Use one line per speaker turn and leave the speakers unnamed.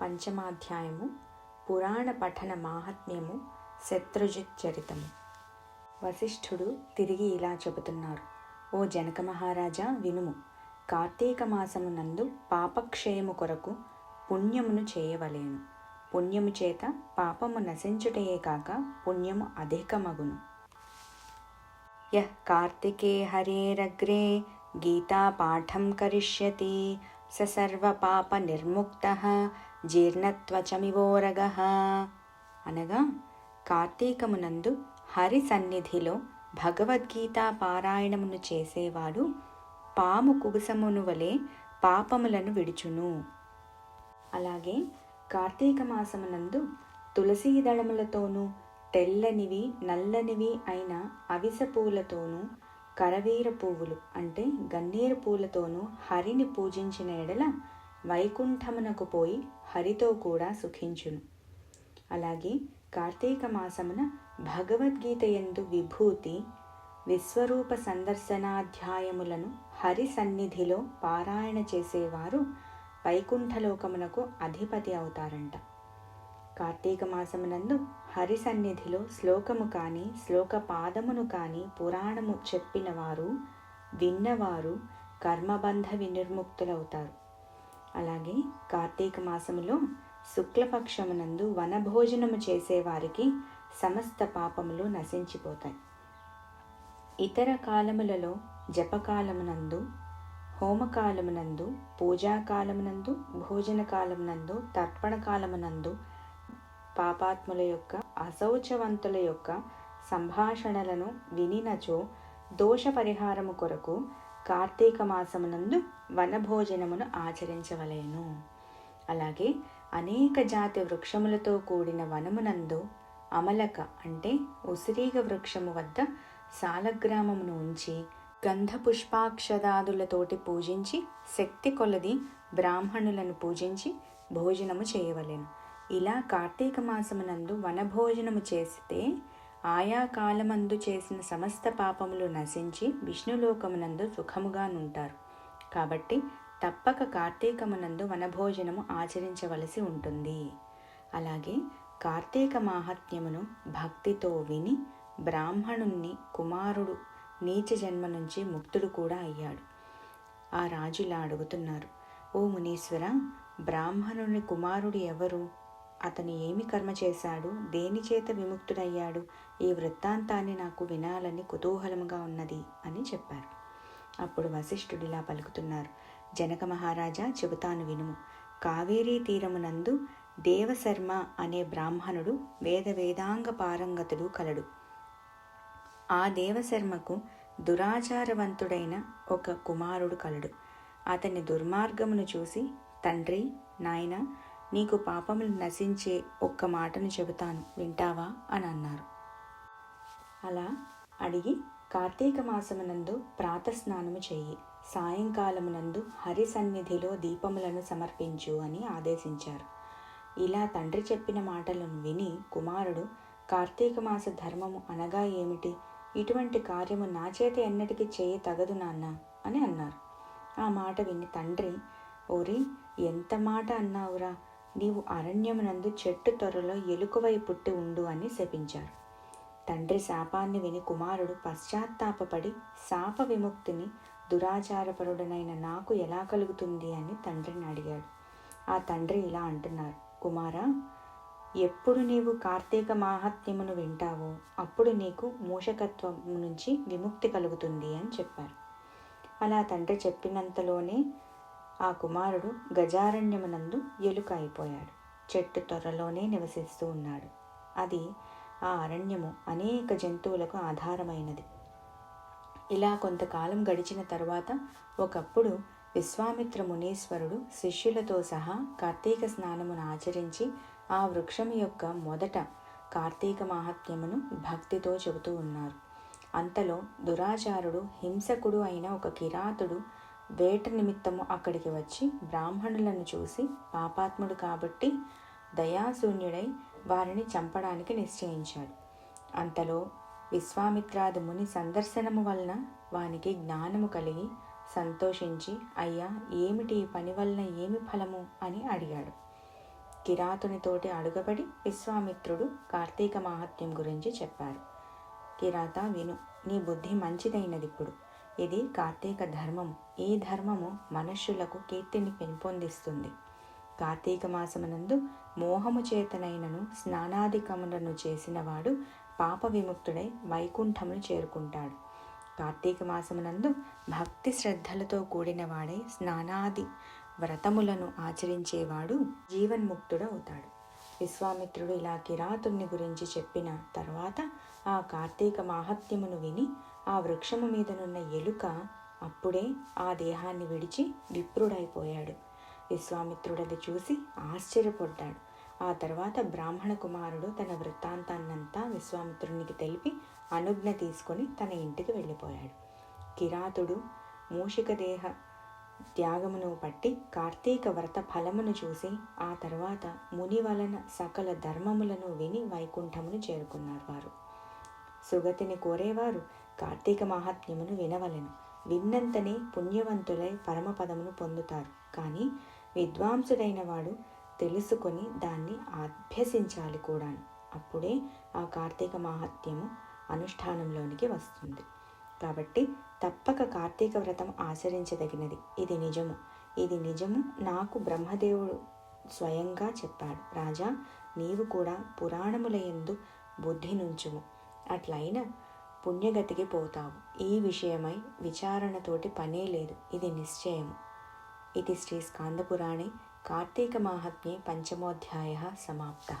పంచమాధ్యాయము పురాణ పఠన మాహాత్మ్యము శత్రుజిత్ చరితము. వశిష్ఠుడు తిరిగి ఇలా చెబుతున్నారు ఓ జనక మహారాజా వినుము. కార్తీక మాసము నందు పాపక్షయము కొరకు పుణ్యమును చేయవలేను. పుణ్యము చేత పాపము నశించుటయే కాక పుణ్యము అధికమగును. యహ్ కార్తికే హరేరగ్రే గీతాపాఠం కరిష్యతి స సర్వపాపనిర్ముక్తః జీర్ణత్వచమివోరగ అనగా కార్తీకమునందు హరి సన్నిధిలో భగవద్గీత పారాయణమును చేసేవాడు పాము కుగుసమును వలె పాపములను విడుచును. అలాగే కార్తీక మాసమునందు తులసీ దళములతోనూ తెల్లనివి నల్లనివి అయిన అవిస పూలతోనూ కరవీర పువ్వులు అంటే గన్నేరు పూలతోనూ హరిని పూజించిన ఎడల వైకుంఠమునకు పోయి హరితో కూడా సుఖించును. అలాగే కార్తీక మాసమున భగవద్గీత యందు విభూతి విశ్వరూప సందర్శనాధ్యాయములను హరి సన్నిధిలో పారాయణ చేసేవారు వైకుంఠలోకమునకు అధిపతి అవుతారంట. కార్తీక మాసమునందు హరి సన్నిధిలో శ్లోకము కానీ శ్లోక పాదమును కానీ పురాణము చెప్పినవారు విన్నవారు కర్మబంధ వినిర్ముక్తులవుతారు. అలాగే కార్తీక మాసములో శుక్లపక్షమునందు వనభోజనము చేసేవారికి సమస్త పాపములు నశించిపోతాయి. ఇతర కాలములలో జపకాలమునందు హోమకాలమునందు పూజాకాలమునందు భోజన కాలమునందు తర్పణ కాలమునందు పాపాత్ముల యొక్క అశౌచవంతుల యొక్క సంభాషణలను వినినచో దోష పరిహారము కొరకు కార్తీక మాసమునందు వనభోజనమును ఆచరించవలేను. అలాగే అనేక జాతి వృక్షములతో కూడిన వనమునందు అమలక అంటే ఉసిరీగ వృక్షము వద్ద సాలగ్రామమును ఉంచి గంధ పుష్పాక్షదాదులతోటి పూజించి శక్తి కొలది బ్రాహ్మణులను పూజించి భోజనము చేయవలెను. ఇలా కార్తీక మాసమునందు వనభోజనము చేస్తే ఆయా కాలమందు చేసిన సమస్త పాపములు నశించి విష్ణులోకమునందు సుఖముగా నుంటారు కాబట్టి తప్పక కార్తీకమునందు వనభోజనము ఆచరించవలసి ఉంటుంది. అలాగే కార్తీక మాహాత్మ్యమును భక్తితో విని బ్రాహ్మణుణ్ణి కుమారుడు నీచ జన్మ నుంచి ముక్తుడు కూడా అయ్యాడు. ఆ రాజులా అడుగుతున్నారు ఓ మునీశ్వర బ్రాహ్మణుని కుమారుడు ఎవరు? అతను ఏమి కర్మ చేశాడు? దేనిచేత విముక్తుడయ్యాడు? ఈ వృత్తాంతాన్ని నాకు వినాలని కుతూహలముగా ఉన్నది అని చెప్పారు. అప్పుడు వశిష్ఠుడిలా పలుకుతున్నారు. జనక మహారాజా చెబుతాను వినుము. కావేరీ తీరమునందు దేవశర్మ అనే బ్రాహ్మణుడు వేద వేదాంగ పారంగతుడు కలడు. ఆ దేవశర్మకు దురాచారవంతుడైన ఒక కుమారుడు కలడు. అతని దుర్మార్గమును చూసి తండ్రి నాయన నీకు పాపములు నశించే ఒక్క మాటను చెబుతాను వింటావా? అని అన్నారు. అలా అడిగి కార్తీక మాసమునందు ప్రాతస్నానము చెయ్యి సాయంకాలమునందు హరి సన్నిధిలో దీపములను సమర్పించు అని ఆదేశించారు. ఇలా తండ్రి చెప్పిన మాటలను విని కుమారుడు కార్తీక మాస ధర్మము అనగా ఏమిటి? ఇటువంటి కార్యము నా చేత ఎన్నటికీ చేయ తగదు నాన్న అని అన్నారు. ఆ మాట విని తండ్రి ఓరి ఎంత మాట అన్నావురా? నీవు అరణ్యమునందు చెట్టు త్వరలో ఎలుకవై పుట్టి ఉండు అని శపించారు. తండ్రి శాపాన్ని విని కుమారుడు పశ్చాత్తాపపడి శాప విముక్తిని దురాచారపరుడనైన నాకు ఎలా కలుగుతుంది అని తండ్రిని అడిగాడు. ఆ తండ్రి ఇలా అంటున్నారు కుమారా ఎప్పుడు నీవు కార్తీక మాహాత్మ్యమును వింటావో అప్పుడు నీకు మూషకత్వం నుంచి విముక్తి కలుగుతుంది అని చెప్పారు. అలా తండ్రి చెప్పినంతలోనే ఆ కుమారుడు గజారణ్యమునందు ఎలుక అయిపోయాడు చెట్టు త్వరలోనే నివసిస్తూ ఉన్నాడు. అది ఆ అరణ్యము అనేక జంతువులకు ఆధారమైనది. ఇలా కొంతకాలం గడిచిన తరువాత ఒకప్పుడు విశ్వామిత్ర మునీశ్వరుడు శిష్యులతో సహా కార్తీక స్నానమును ఆచరించి ఆ వృక్షం యొక్క మొదట కార్తీక మహాత్మ్యమును భక్తితో చెబుతూ ఉన్నారు. అంతలో దురాచారుడు హింసకుడు అయిన ఒక కిరాతుడు వేట నిమిత్తము అక్కడికి వచ్చి బ్రాహ్మణులను చూసి పాపాత్ముడు కాబట్టి దయాశూన్యుడై వారిని చంపడానికి నిశ్చయించాడు. అంతలో విశ్వామిత్రాది ముని సందర్శనము వలన వానికి జ్ఞానము కలిగి సంతోషించి అయ్యా ఏమిటి ఈ పని వలన ఏమి ఫలము? అని అడిగాడు. కిరాతునితోటి అడుగబడి విశ్వామిత్రుడు కార్తీక మాహాత్మ్యం గురించి చెప్పారు. కిరాత విను నీ బుద్ధి మంచిదైనది ఇప్పుడు ఇది కార్తీక ధర్మం. ఈ ధర్మము మనుష్యులకు కీర్తిని పెంపొందిస్తుంది. కార్తీక మాసమునందు మోహము చేతనైనను స్నానాధికములను చేసినవాడు పాప విముక్తుడై వైకుంఠమును చేరుకుంటాడు. కార్తీక మాసమునందు భక్తి శ్రద్ధలతో కూడిన వాడై స్నానాది వ్రతములను ఆచరించేవాడు జీవన్ముక్తుడవుతాడు. విశ్వామిత్రుడు ఇలా కిరాతుని గురించి చెప్పిన తర్వాత ఆ కార్తీక మాహత్యమును విని ఆ వృక్షము మీదనున్న ఎలుక అప్పుడే ఆ దేహాన్ని విడిచి విప్రుడైపోయాడు. విశ్వామిత్రుడది చూసి ఆశ్చర్యపడ్డాడు. ఆ తర్వాత బ్రాహ్మణ కుమారుడు తన వృత్తాంతాన్నంతా విశ్వామిత్రునికి తెలిపి అనుజ్ఞ తీసుకొని తన ఇంటికి వెళ్ళిపోయాడు. కిరాతుడు మూషిక దేహ త్యాగమును పట్టి కార్తీక వ్రత ఫలమును చూసి ఆ తర్వాత ముని వలన సకల ధర్మములను విని వైకుంఠమును చేరుకున్నారు వారు. సుగతిని కోరేవారు కార్తీక మహాత్మ్యమును వినవలెను. విన్నంతనే పుణ్యవంతులై పరమపదమును పొందుతారు. కానీ విద్వాంసుడైన వాడు తెలుసుకొని దాన్ని అభ్యసించాలి కూడాను. అప్పుడే ఆ కార్తీక మహాత్మ్యము అనుష్ఠానంలోనికి వస్తుంది. కాబట్టి తప్పక కార్తీక వ్రతం ఆచరించదగినది. ఇది నిజము. ఇది నిజము నాకు బ్రహ్మదేవుడు స్వయంగా చెప్పాడు. రాజా నీవు కూడా పురాణముల యందు బుద్ధి నుంచుము. అట్లయినా పుణ్యగతికి పోతావు. ఈ విషయమై విచారణతోటి పనే లేదు. ఇది నిశ్చయము. ఇది శ్రీ స్కాందపురాణే కార్తీకమాహత్మ్యే పంచమోధ్యాయ సమాప్త.